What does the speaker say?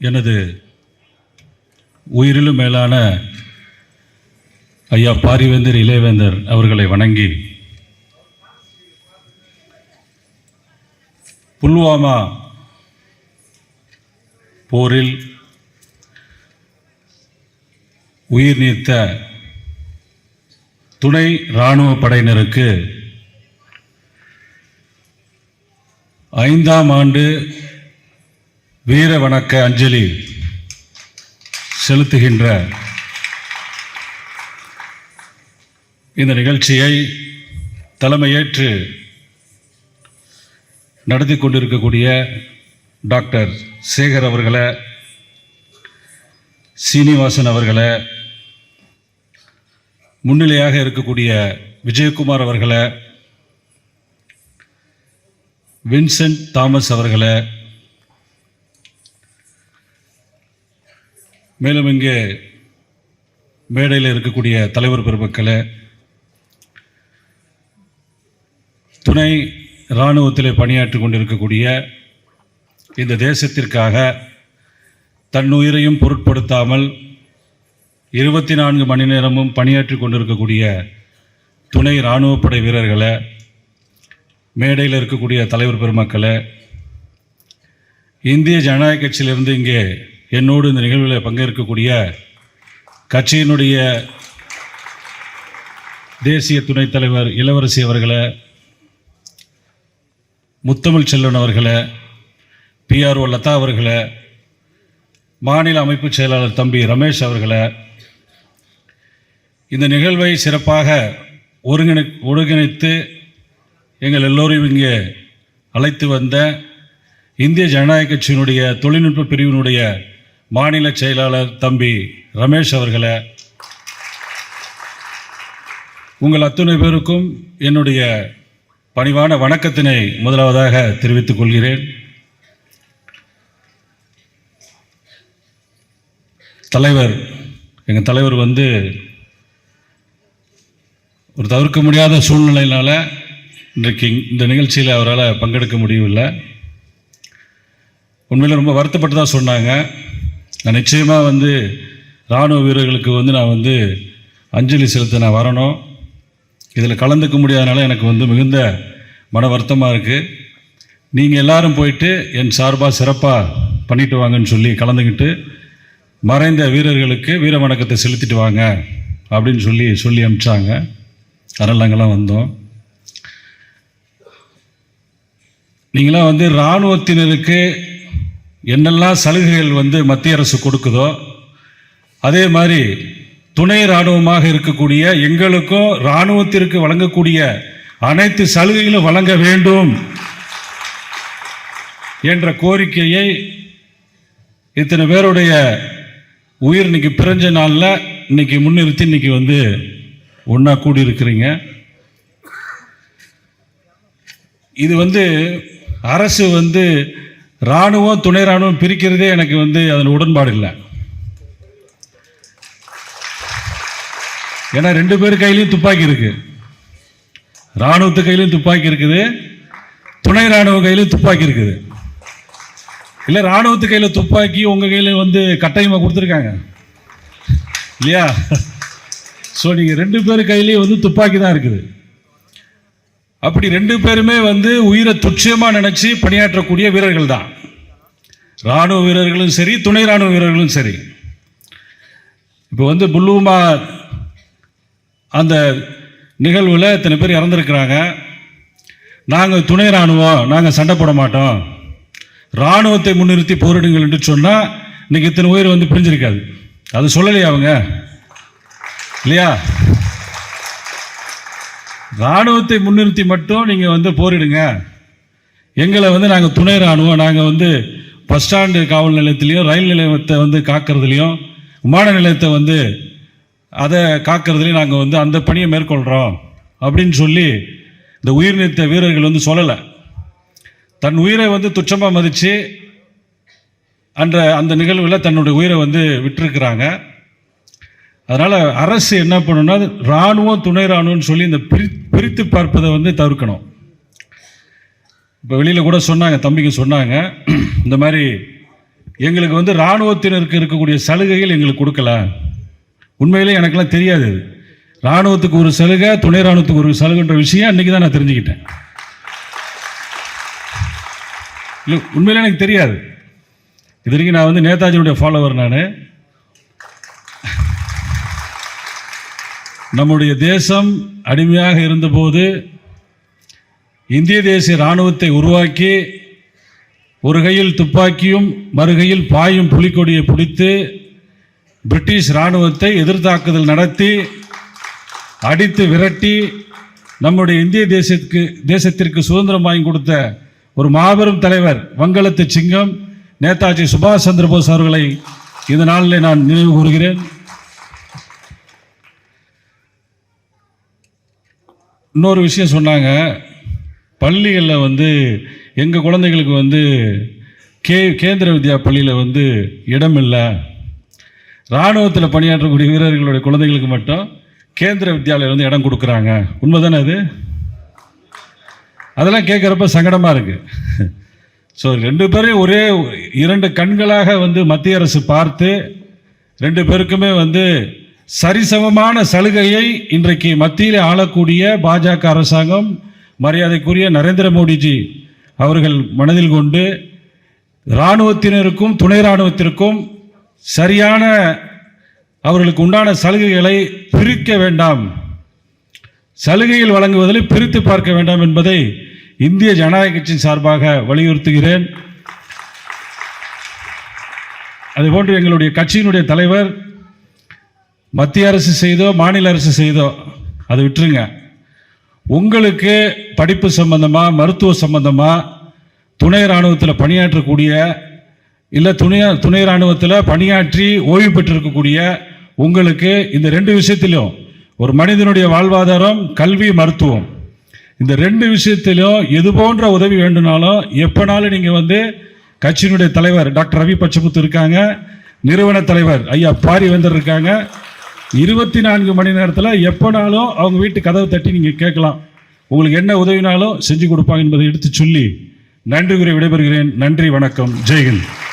எனது உயிரிலும் மேலான ஐயா பாரிவேந்தர் இளையவேந்தர் அவர்களை வணங்கி புல்வாமா போரில் உயிர் நீத்த துணை இராணுவ படையினருக்கு ஐந்தாம் ஆண்டு வீர வணக்க அஞ்சலி செலுத்துகின்ற இந்த நிகழ்ச்சியை தலைமையேற்று நடத்தி கொண்டிருக்கக்கூடிய டாக்டர் சேகர் அவர்களை சீனிவாசன் அவர்களை முன்னிலையாக இருக்கக்கூடிய விஜயகுமார் அவர்களை வின்சென்ட் தாமஸ் அவர்களை மேலும் இங்கே மேடையில் இருக்கக்கூடிய தலைவர் பெருமக்களை துணை இராணுவத்தில் பணியாற்றி கொண்டிருக்கக்கூடிய இந்த தேசத்திற்காக தன்னுயிரையும் பொருட்படுத்தாமல் இருபத்தி நான்கு மணி நேரமும் பணியாற்றி கொண்டிருக்கக்கூடிய துணை இராணுவப்படை வீரர்களை மேடையில் இருக்கக்கூடிய தலைவர் பெருமக்களை இந்திய ஜனநாயக கட்சியிலிருந்து இங்கே என்னோடு இந்த நிகழ்வில் பங்கேற்கக்கூடிய கட்சியினுடைய தேசிய துணைத் தலைவர் இளவரசி அவர்களை முத்தமிழ் செல்வன் அவர்களை பிஆர்ஓ லதா அவர்களை மாநில அமைப்பு செயலாளர் தம்பி ரமேஷ் அவர்களை இந்த நிகழ்வை சிறப்பாக ஒருங்கிணை ஒருங்கிணைத்து எங்கள் எல்லோரையும் இங்கே அழைத்து வந்த இந்திய ஜனநாயக கட்சியினுடைய தொழில்நுட்ப பிரிவினுடைய மாநில செயலாளர் தம்பி ரமேஷ் அவர்களை உங்கள் அத்துணை பேருக்கும் என்னுடைய பணிவான வணக்கத்தினை முதலாவதாக தெரிவித்துக் கொள்கிறேன். தலைவர் எங்கள் தலைவர் வந்து ஒரு தவிர்க்க முடியாத சூழ்நிலையினால் இன்றைக்கு இந்த நிகழ்ச்சியில் அவரால் பங்கெடுக்க முடியவில்லை. உண்மையில் ரொம்ப வருத்தப்பட்டு தான் சொன்னாங்க. நான் நிச்சயமாக வந்து இராணுவ வீரர்களுக்கு வந்து நான் வந்து அஞ்சலி செலுத்த நான் வரணும். இதில் கலந்துக்க முடியாதனால எனக்கு வந்து மிகுந்த மன வருத்தமாக இருக்குது நீங்கள் எல்லாரும் போயிட்டு என் சார்பாக சிறப்பாக பண்ணிட்டு வாங்கன்னு சொல்லி கலந்துக்கிட்டு மறைந்த வீரர்களுக்கு வீர வணக்கத்தை செலுத்திட்டு வாங்க அப்படின்னு சொல்லி சொல்லி அனுப்பிச்சாங்க அதனால் நாங்கள்லாம் வந்தோம். நீங்களாம் வந்து இராணுவத்தினருக்கு என்னெல்லாம் சலுகைகள் வந்து மத்திய அரசு கொடுக்குதோ அதே மாதிரி துணை இராணுவமாக இருக்கக்கூடிய எங்களுக்கும் இராணுவத்திற்கு வழங்கக்கூடிய அனைத்து சலுகைகளும் வழங்க வேண்டும் என்ற கோரிக்கையை இத்தனை பேருடைய உயிர் இன்னைக்கு பிறஞ்ச நாளில் இன்னைக்கு முன்னிறுத்தி இன்னைக்கு வந்து ஒன்றா கூடியிருக்கிறீங்க. இது வந்து அரசு வந்து இராணுவம் துணை இராணுவம் பிரிக்கிறதே எனக்கு வந்து அதில் உடன்பாடு இல்லை. ஏன்னா ரெண்டு பேர் கையிலையும் துப்பாக்கி இருக்கு. இராணுவத்து கையிலையும் துப்பாக்கி இருக்குது. துணை இராணுவ கையிலையும் துப்பாக்கி இருக்குது. இல்லை இராணுவத்து கையில் துப்பாக்கி உங்கள் கையில் வந்து கட்டாயமாக கொடுத்துருக்காங்க. இல்லையா? ஸோ நீங்கள் ரெண்டு பேர் கையிலையும் வந்து துப்பாக்கி தான் இருக்குது. அப்படி ரெண்டு பேருமே வந்து உயிரை துட்சியமாக நினச்சி பணியாற்றக்கூடிய வீரர்கள் தான் இராணுவ வீரர்களும் சரி துணை இராணுவ வீரர்களும் சரி. இப்போ வந்து புல்லுமா அந்த நிகழ்வில் இத்தனை பேர் இறந்துருக்கிறாங்க. நாங்கள் துணை இராணுவம் நாங்கள் சண்டை போட மாட்டோம். இராணுவத்தை முன்னிறுத்தி போரிடுங்கள் என்று சொன்னால் இன்னைக்கு இத்தனை உயிர் வந்து பிரிஞ்சிருக்காது. அது சொல்லலையா அவங்க? இல்லையா? இராணுவத்தை முன்னிறுத்தி மட்டும் நீங்கள் வந்து போரிடுங்க. எங்களை வந்து நாங்கள் துணை இராணுவம் நாங்கள் வந்து பஸ் ஸ்டாண்டு காவல் நிலையத்திலையும் ரயில் நிலையத்தை வந்து காக்கிறதுலையும் விமான நிலையத்தை வந்து அதை காக்கிறதுலையும் நாங்கள் வந்து அந்த பணியை மேற்கொள்கிறோம் அப்படின்னு சொல்லி இந்த உயிர் நீத்த வீரர்கள் வந்து சொல்லலை. தன் உயிரை வந்து துச்சமாக மதித்து அன்ற அந்த நிகழ்வில் தன்னுடைய உயிரை வந்து விட்டுருக்குறாங்க. அதனால் அரசு என்ன பண்ணணும்னா இராணுவம் துணை இராணுவம்னு சொல்லி இந்த பிரி பிரித்து பார்ப்பதை வந்து தவிர்க்கணும். இப்போ வெளியில் கூட சொன்னாங்க தம்பிங்க சொன்னாங்க இந்த மாதிரி எங்களுக்கு வந்து இராணுவத்தினருக்கு இருக்கக்கூடிய சலுகைகள் எங்களுக்கு கொடுக்கல. உண்மையிலே எனக்கெல்லாம் தெரியாது அது இராணுவத்துக்கு ஒரு சலுகை துணை இராணுவத்துக்கு ஒரு சலுகைன்ற விஷயம் அன்றைக்கி தான் நான் தெரிஞ்சுக்கிட்டேன். இல்லை உண்மையிலே எனக்கு தெரியாது. இது வரைக்கும் நான் வந்து நேதாஜியுடைய ஃபாலோவர் நான். நம்முடைய தேசம் அடிமையாக இருந்தபோது இந்திய தேசிய இராணுவத்தை உருவாக்கி ஒரு கையில் துப்பாக்கியும் மறுகையில் பாயும் புலிக்கொடியை பிடித்து பிரிட்டிஷ் இராணுவத்தை எதிர்த்தாக்குதல் நடத்தி அடித்து விரட்டி நம்முடைய இந்திய தேசத்துக்கு தேசத்திற்கு சுதந்திரம் வாங்கி கொடுத்த ஒரு மாபெரும் தலைவர் வங்களத்து சிங்கம் நேதாஜி சுபாஷ் சந்திரபோஸ் அவர்களை இந்த நாளில் நான் நினைவு கூறுகிறேன். இன்னொரு விஷயம் சொன்னாங்க. பள்ளிகளில் வந்து எங்கள் குழந்தைகளுக்கு வந்து கே கேந்திர வித்யா பள்ளியில் வந்து இடம் இல்லை இராணுவத்தில் பணியாற்றக்கூடிய வீரர்களுடைய குழந்தைகளுக்கு மட்டும் கேந்திர வித்யாலயம் வந்து இடம் கொடுக்குறாங்க. உண்மைதானே அது? அதெல்லாம் கேட்குறப்ப சங்கடமாக இருக்குது ஸோ ரெண்டு பேரையும் ஒரே இரண்டு கண்களாக வந்து மத்திய அரசு பார்த்து ரெண்டு பேருக்குமே வந்து சரிசமமான சலுகையை இன்றைக்கு மத்தியில் ஆளக்கூடிய பாஜக அரசாங்கம் மரியாதைக்குரிய நரேந்திர மோடிஜி அவர்கள் மனதில் கொண்டு இராணுவத்தினருக்கும் துணை இராணுவத்திற்கும் சரியான அவர்களுக்கு உண்டான சலுகைகளை பிரிக்க வேண்டாம். சலுகைகள் வழங்குவதில் பிரித்து பார்க்க வேண்டாம் என்பதை இந்திய ஜனநாயக கட்சியின் சார்பாக வலியுறுத்துகிறேன். அதுபோன்று எங்களுடைய கட்சியினுடைய தலைவர் மத்திய அரசு செய்தோ மாநில அரசு செய்தோ அதை விட்டுருங்க. உங்களுக்கு படிப்பு சம்பந்தமாக மருத்துவ சம்பந்தமாக துணை இராணுவத்தில் பணியாற்றக்கூடிய இல்லை துணை துணை இராணுவத்தில் பணியாற்றி ஓய்வு பெற்றிருக்கக்கூடிய உங்களுக்கு இந்த ரெண்டு விஷயத்திலும் ஒரு மனிதனுடைய வாழ்வாதாரம் கல்வி மருத்துவம். இந்த ரெண்டு விஷயத்திலும் எது போன்ற உதவி வேண்டுனாலும் எப்போனாலும் நீங்கள் வந்து கட்சியினுடைய தலைவர் டாக்டர் ரவி பச்சமுத்து இருக்காங்க. நிறுவன தலைவர் ஐயா பாரிவேந்தர் இருக்காங்க. இருபத்தி நான்கு மணி நேரத்தில் எப்போனாலும் அவங்க வீட்டு கதவை தட்டி நீங்கள் கேட்கலாம். உங்களுக்கு என்ன உதவினாலும் செஞ்சு கொடுப்பாங்க என்பதை எடுத்து சொல்லி நன்றி கூறி விடைபெறுகிறேன். நன்றி வணக்கம். ஜெய்ஹிந்த்.